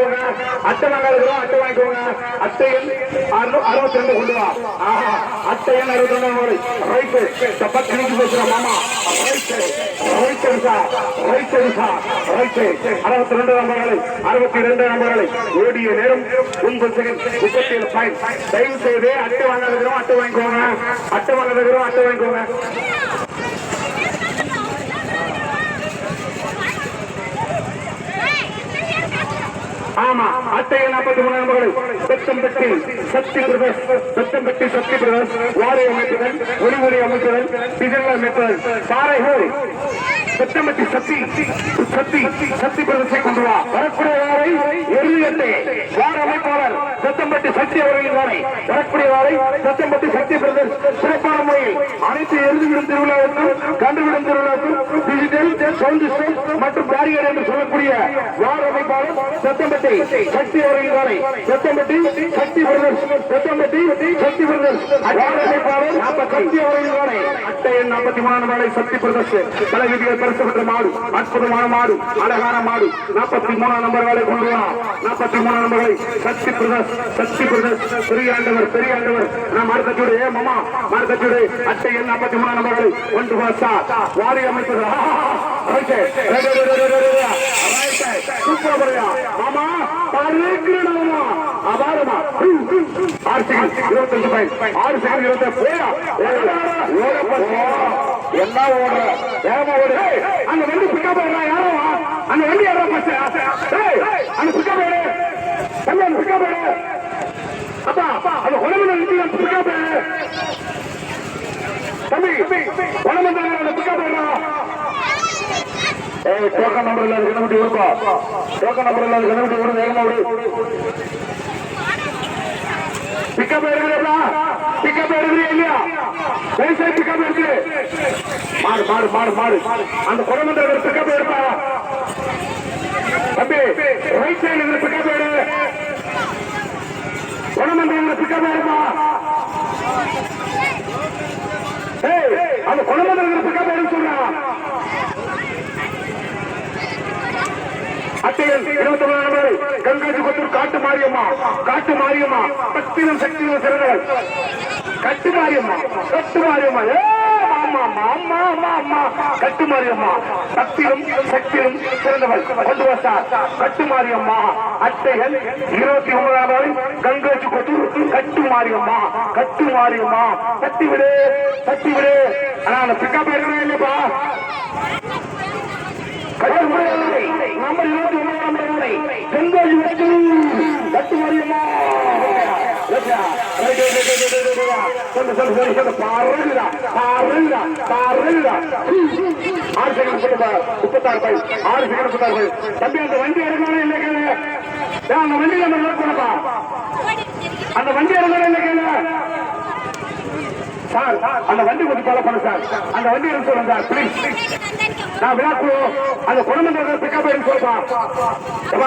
வாங்கிக்கோங்க. அட்டை வாங்க இருக்கிறோம் அட்டை வாங்கிக்கோங்க. அட்டையில் அறுபத்தி ரெண்டு கொண்டு வா. ஆஹா அட்டையில் அறுபத்தி ரெண்டு ரைட்டு தப்பக்கிணிக்கு பேசுற மாமா. Right right sir right sir right அறுபத்தி ரெண்டு நம்பர்களை அறுபத்தி ரெண்டு நம்பர்களை ஓடிய நேரம் ஒன்பது செகண்ட் முப்பத்தி ஏழு பாயிண்ட் தயவு செய்து அட்டை வாங்க இருக்கிறோம் அட்டை வாங்கிக்கோங்க. அட்டை வாங்க இருக்கிறோம் அட்டை வாங்கிக்கோங்க. ஆமா அட்டையை நாற்பத்தி மூணு நம்பர்கள் சத்தம்பட்டி சக்தி பிரதர்ஸ் சத்தம்பட்டி சக்தி பிரதர்ஸ் வாரிய அமைப்புகள் ஒளிமொழி அமைப்புகள் டிஜிட்டல் அமைப்புகள் பாறைகள் பெத்தம்பட்டி சக்தி சக்தி சக்தி பிரதத்தை கொண்டு வா. வரக்கூடிய வாரை எருதியட்டை வார அமைப்பாளர் சத்தம்பட்டி சக்தி அவர்களின் வாரை. வரக்கூடிய வாரை சத்தம்பட்டி சக்தி பிரதர் சிறப்பான முறையில் அனைத்து எருதுவிடும் திருவிழாவுக்கும் கண்டுவிடும் திருவிழாவுக்கும் டிஜிட்டல் சவுண்ட் சிஸ்டம் மற்றும் பேரியர் என்று சொல்லக்கூடிய வார அமைப்பாளர் சத்தம்பட்டி சக்தி அவர்களின் வாரை. சத்தம்பட்டி சக்தி பிரதர் சத்தம்பட்டி சக்தி பிரதர் வார அமைப்பாளர் சக்தி அவர்களின் வாரை. அட்டை எண் நாற்பத்தி மூணாம் வாழை சக்தி பிரதர் பல விதிகள் பரிசு மாடு அற்புதமான மாடு அழகான மாடு. நாற்பத்தி மூணாம் நம்பர் வாழை கொண்டு வா நாற்பத்தி மூணாம் நம்பர்களை சக்தி பிரதர்ஸ் சக்தி பிரதர்ஸ் பெரிய ஆண்டவர் பெரிய ஆண்டவர். நான் மார்க்கத்தோடு ஏ மாமா மார்க்கத்தோடு அட்டை எண் நாற்பத்தி மூணாம் நம்பர்களை ஒன்று வாசா வாரி அமைப்பது சூப்பர் பரையா மாமா பறக்குறடா அபாரமா. ஆறு செகண்ட் இருபத்தஞ்சு பாயிண்ட் ஆறு செகண்ட் இருபத்தி போயா? எல்லாம் ஓடுற? வேகமா ஓடு. அந்த வண்டி பிக்கப் போடுறா யாரோ அந்த வண்டி யாரோ ஃபர்ஸ்ட் அந்த பிக்கப் போடு தம்பி அந்த பிக்கப் போடு அப்பா அந்த உடம்புல இருந்து அந்த பிக்கப் போடு தம்பி உடம்பு அந்த பிக்கப் போடுறா ஏய் டோக்கன் நம்பர் இல்லாத கணபதி வருப்பா டோக்கன் நம்பர் இல்லாத கணபதி வரும் வேகமா ஓடு. பிக்கப் எடுக்கிறீங்களா பிக்கப் எடுக்கிறீ இல்லையா பெருசா பிக்கப் எடுக்கு மாடு மாடு மாடு மாடு அந்த குடமன்ற பிக்கப் எடுப்பா. தம்பி ரைட் சைடு இருக்கிற பிக்கப் எடு. குடமன்ற பிக்கப் எடுப்பா. அந்த குடமன்ற பிக்கப் எடுன்னு சொல்றான் அட்டையில் இருபத்தி ஒன்பது கொத்தூர் காட்டு மாரியம்மா காட்டு மாரியம்மா பக்தியிலும் சக்தியிலும் சிறந்தவள். கட்டு மாரியம்மா கட்டு மாரியம்மா. ஆமா ஆமா ஆமா ஆமா கட்டு மாரியம்மா சக்தியும் சக்தியிலும் சிறந்தவள். கொண்டு வந்தார் கட்டு மாரியம்மா அட்டைகள் இருபத்தி ஒன்பதாம் நாள் கங்காஜி கொத்தூர் கட்டு மாரியம்மா கட்டு மாரியம்மா. தட்டி விடு தட்டி விடு. ஆனா அந்த பிக்கப் எடுக்கிறேன் இல்லப்பா கட்டுமலை நம்பர் இருபத்தி செங்கோல் வெற்றி கட்டு மரியம்மா சொல்லு சொல்லு சொல்லு சொல்லு. பாருடா பாருடா பாருடா ஆறு செகண்ட் முப்பத்தாறு முப்பத்தாறு பை. ஆறு செகண்ட் முப்பத்தாறு பை. தம்பி அந்த வண்டி எடுக்கணும் இல்லை கேளு அந்த வண்டி நம்ம நோட் பண்ணப்பா அந்த வண்டி எடுக்கணும் இல்லை கேளு சார் அந்த வண்டி கொஞ்சம் ஃபாலோ பண்ணு சார். அந்த வண்டி எடுக்க சொல்லுங்க சார். நான் விழாக்கு அந்த குணமன்ற பிக்கப் பண்ணி சொல்லுப்பா.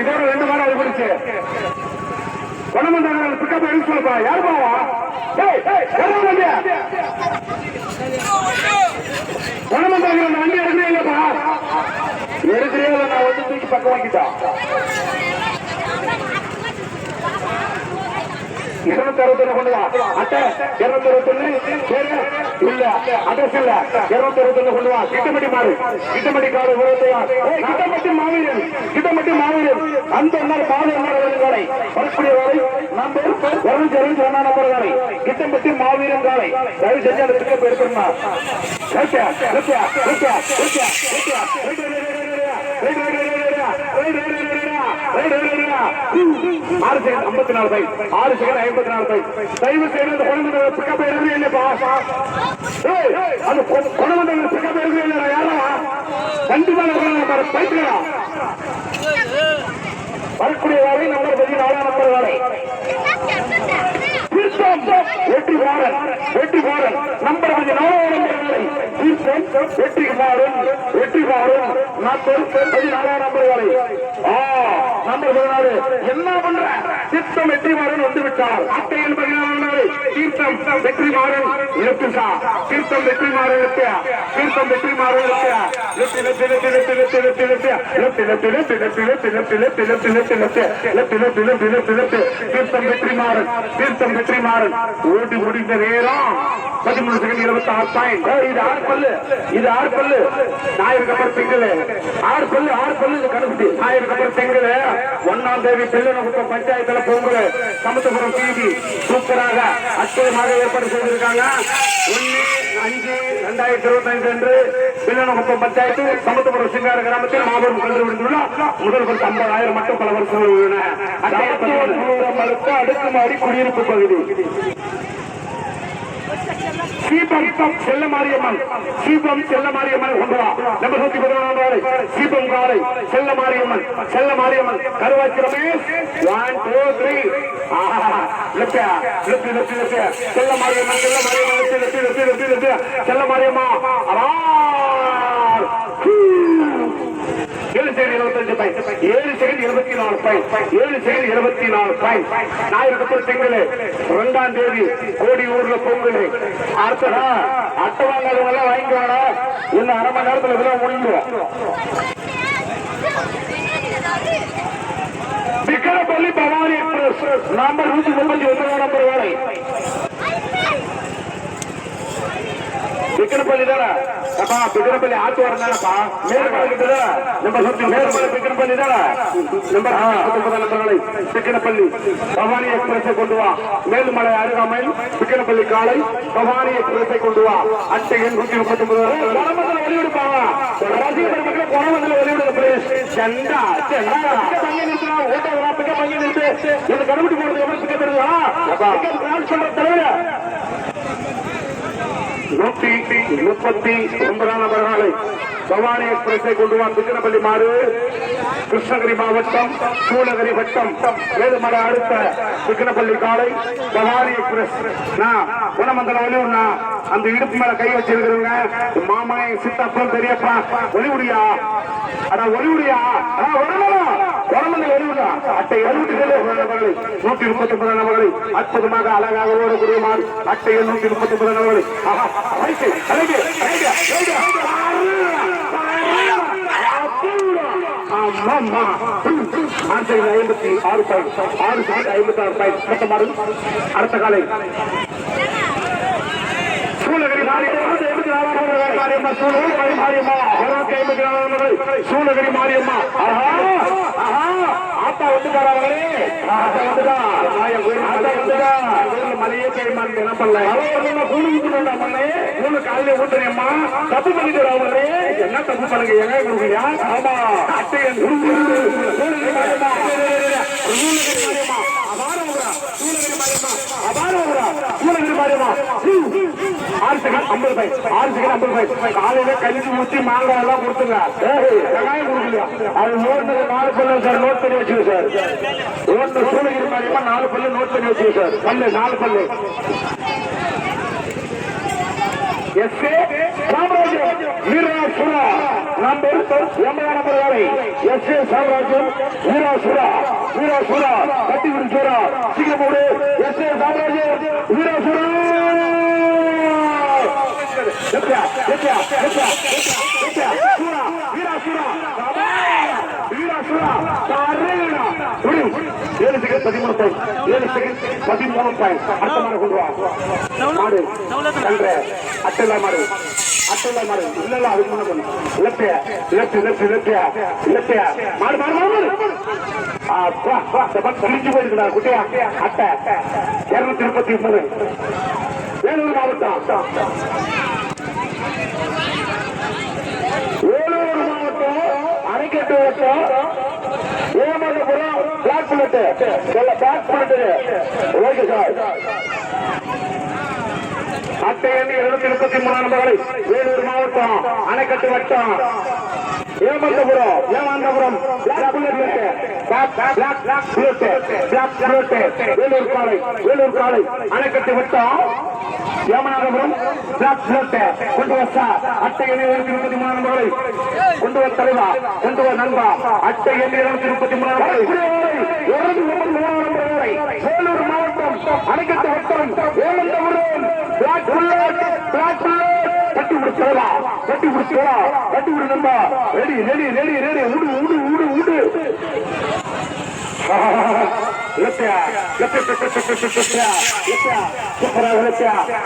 இதோட ரெண்டு வாரம் அது போயிடுச்சு. குணமன்ற பிக்கப் பண்ணி சொல்லுப்பா. யாரு பாவா? ஏய், வண்டி குணமன்ற அந்த வண்டி இல்லப்பா. நான் வந்து தூக்கி பக்கம் வாங்கிட்டா இருநூத்தி அறுபத்தொன்னு கொண்டு அட்டை இருநூத்தி அறுபத்தொன்னு இல்ல அட்ரஸ் இல்ல இருநூத்தி அறுபத்தொன்னு கொண்டு கிட்டமட்டி மாறு கிட்டமட்டி காடு உருவத்தையா கிட்டமட்டி மாவீரன் கிட்டமட்டி மாவீரன் அந்த நாள் பாதை காலை வரக்கூடிய வேலை நம்பர் இருநூத்தி இருநூத்தி ஒன்னா நம்பர் காலை கிட்டமட்டி மாவீரன் காலை தயவு செஞ்சு அந்த பிக்கப் எடுத்துருமா ஓகே ஓகே ஓகே ஆறு செகண்ட் ஐம்பத்தி நாலு பை ஆறு செகண்ட் ஐம்பத்தி நாலு பை தயவு செய்து அந்த குழந்தை பிக்கப் எடுக்கிறேன் இல்லையப்பா அந்த குழந்தை பிக்கப் எடுக்கிறேன் இல்லையா யாரா கண்டிப்பா வரக்கூடிய வேலை நம்பர் பதினாலாம் நம்பர் வேலை வெற்றி பாரன் வெற்றி பாரன் நம்பர் பதினாலாம் வெற்றி பாரன் வெற்றி பாரன் நம்பர் பதினாலாம் நம்பர் ஆ. பதினாறு என்ன பண்ற சித்தம் வெற்றிமாறன் வந்துவிட்டார் அத்தையின் பதினாறு தீர்த்தம் வெற்றிமாறன் இழப்பிசா தீர்த்தம் வெற்றிமாறன் இழப்பியா தீர்த்தம் வெற்றிமாறன் இழப்பியா தீர்த்தம் வெற்றிமாறன் தீர்த்தம் வெற்றிமாறன் ஓடி ஓடிந்த நேரம் பதிமூணு செகண்ட் இருபத்தி ஆறு பாயிண்ட் இது ஆறு பல்லு இது ஆறு பல்லு ஞாயிறு கப்பர் திங்கள் ஆறு பல்லு ஆறு பல்லு கணக்கு ஞாயிறு கப்பர் திங்கள் ஒன்னு ஒன்னாம் தேதி பில்லனகுப்பம் பஞ்சாயத்துல பொங்கல் சமுத்திரபுரம் டிவி சூப்பராக அற்புதமாக ஏற்பாடு செய்திருக்காங்க. ஒன்னு அஞ்சு ரெண்டாயிரத்தி இருபத்தி ஐந்து அன்று பில்லனகுப்பம் பஞ்சாயத்து சமுத்திரபுரம் சிங்கார கிராமத்தில் மாபெரும் கல்வி விடுந்துள்ள முதல் பரிசு ஐம்பதாயிரம் மட்டும் பல வருஷங்கள் உள்ளன. அடுக்குமாடி குடியிருப்பு பகுதி. சீபம் செல்ல மாரியம்மன். சீபம் செல்ல மாரியம்மன் கொண்டு வா. நம்ம நூத்தி பதினொன்றாம் வாழை சீபம் காலை Chella Mariamman. Chella Mariamman. Karuvachi Ramesh. One two three Chella Mariamman Chella Mariamman செல்ல மாரியம்மா. அரா ஏழு செகண்ட் இருபத்தஞ்சு ஏழு செகண்ட் இருபத்தி நாலு ஏழு செகண்ட் இருபத்தி நாலு ரெண்டாம் தேதி கோடி ஊர்ல பொங்கல். அடுத்ததா அட்டவாங்க எல்லாம் இன்னும் அரை மணி நேரத்துல இதெல்லாம் முடிஞ்சிடும். விக்கிரப்பள்ளி பவானி எக்ஸ்பிரஸ். நம்பர் நூத்தி முப்பத்தி ஒன்பதாம் நம்பர் வேலை விக்கிரப்பள்ளி தானே? அப்பா விக்கிரப்பள்ளி ஆத்து வரந்தானப்பா மேற்பாடு நம்ம சுத்தி மேற்பாடு விக்கிரப்பள்ளி தானே? நம்பர் பத்தொன்பதாம் நம்பர் வேலை பவானி எக்ஸ்பிரஸை கொண்டு வா. மேல்மலை அருகாமையில் விக்கிரப்பள்ளி காலை பவானி எக்ஸ்பிரஸை கொண்டு வா. அட்டை எண் நூத்தி முப்பத்தி ஒன்பது குணமந்தில வெளியிடுப்பாங்க குணமந்தில வெளியிடுங்க பிளேஸ் செண்டா செண்டா. பங்கு நிறுத்தினா ஓட்ட பிக்க பங்கு நிறுத்து. இது கருவிட்டு போறது எவ்வளவு பிக்க தெரியுதா சொல்ற தலைவர். நூத்தி முப்பத்தி ஒன்பதாம் நபர் பவானி எக்ஸ்பிரஸை கொண்டு வா திருச்சினப்பள்ளி மாறு கிருஷ்ணகிரி மாவட்டம் சூளகிரி வட்டம் வேலுமலை அடுத்த திருச்சினப்பள்ளி காலை பவானி எக்ஸ்பிரஸ் நான் குணமந்தல ஒளிவுண்ணா அந்த இடுப்பு மேல கை வச்சிருக்கிறவங்க மாமனை சித்தப்பன் பெரியப்பா ஒளிவுடியா அடா ஒளிவுடியா அடா வரணும் குணமந்தல ஒளிவுடா அட்டை எழுபத்தி நூத்தி முப்பத்தி ஒன்பது நபர்களை அற்புதமாக அழகாக ஓடக்கூடிய மாறு அட்டை நூற்றி முப்பத்தி ஒன்பது நபர்களை ஆஹா ஐம்பத்தி ஆறு பாயிண்ட் ஆறு பாயிண்ட் ஐம்பத்தி ஆறு பாயிண்ட் மொத்தமாறு அடுத்த காலை சூளகிரி மாரியம்மா சூளகிரி மாரியம்மா இருநூத்தி ஐம்பத்தி நாலு சூளகிரி மாரியம்மா ஆஹா ஆஹா ஆத்தா வந்துட்டாரா அவங்களே ஆத்தா வந்துட்டா ஆத்தா வந்துட்டா மலையே கைமான் என்ன பண்ணல அவங்க கூணு ஊத்துறா மண்ணே கூணு காலையில ஊத்துறேம்மா தப்பு பண்ணிட்டு அவங்களே என்ன தப்பு பண்ணுங்க கொடுக்குறியா ஆமா. மாரியம்மா மாரியம்மா ஆறு செகண்ட் ஐம்பது பை ஆறு செகண்ட் ஐம்பது பை காலையில கழிச்சு ஊற்றி மாங்காய் எல்லாம் கொடுத்துங்க வெங்காயம் கொடுக்கலையா அது நோட்டு நாலு பல்லு சார் நோட் பண்ணி வச்சுங்க சார் நோட்டு நாலு பல்லு நோட் பண்ணி வச்சுங்க சார் பல்லு நாலு பல்லு சாம்ராஜ்யம் வீராசுரா நம்பர் எண்பதாம் நம்பர் வரை எஸ் ஏ சாம்ராஜ்யம் வீராசுரா வீராசுரா கட்டி சீக்கிரம் போடு எஸ் ஏ சாம்ராஜ்யம் வீராசுரா எத்தியா எத்தியா எத்தியா எத்தியா சூரா வீராசுரா வீராசுரா செகண்ட் பதிமூணு பாயிண்ட் ஏழு செகண்ட் பதிமூணு பாயிண்ட் அடுத்த மாதிரி கொண்டு வா. மாடு. கன்ற அட்டலா மாடு. அட்டலா மாடு. இல்ல இல்ல அதுக்கு முன்ன பண்ணு லெப்டியா லெப்ட் லெப்ட் லெப்டியா லெப்டியா மாடு மாடு மாடு தெரிஞ்சு போயிருக்கா குட்டியா. அட்டை. இருநூத்தி முப்பத்தி மூணு. வேலூர் மாவட்டம். வேலூர் மாவட்டம். அணைக்கட்டு வட்டம் ஓகே சார் அட்டை எண்ணி இருநூத்தி முப்பத்தி நம்பர்களை வேலூர் மாவட்டம் அணைக்கட்டு வட்டம் Emanthapuram Emanthapuram black bullet black black black bullet black bullet Vellore காலை வேலூர் காலை அணைக்கட்டு வட்டம் ஏமநாதபுரம் பிளாக் புல்லட் கொண்டு வச்சா அட்டை எண்ணி இருநூத்தி முப்பத்தி மூணு நம்பர்களை. கொண்டு வர தலைவா கொண்டு வர நண்பா. அட்டை எண்ணி இருநூத்தி முப்பத்தி மூணு இருநூத்தி முப்பத்தி மூணு மூணாம் வரை வேலூர் மாவட்டம் அணைக்கட்டு வட்டம் Omanthapuram black bullet black bullet கட்டி விடுச்சோடா கட்டி விடுச்சோடா கட்டி விடு நண்பா. Ready ready ready ready. உடு உடு உடு உடு. लत्या लत्या लत्या लत्या लत्या लत्या लत्या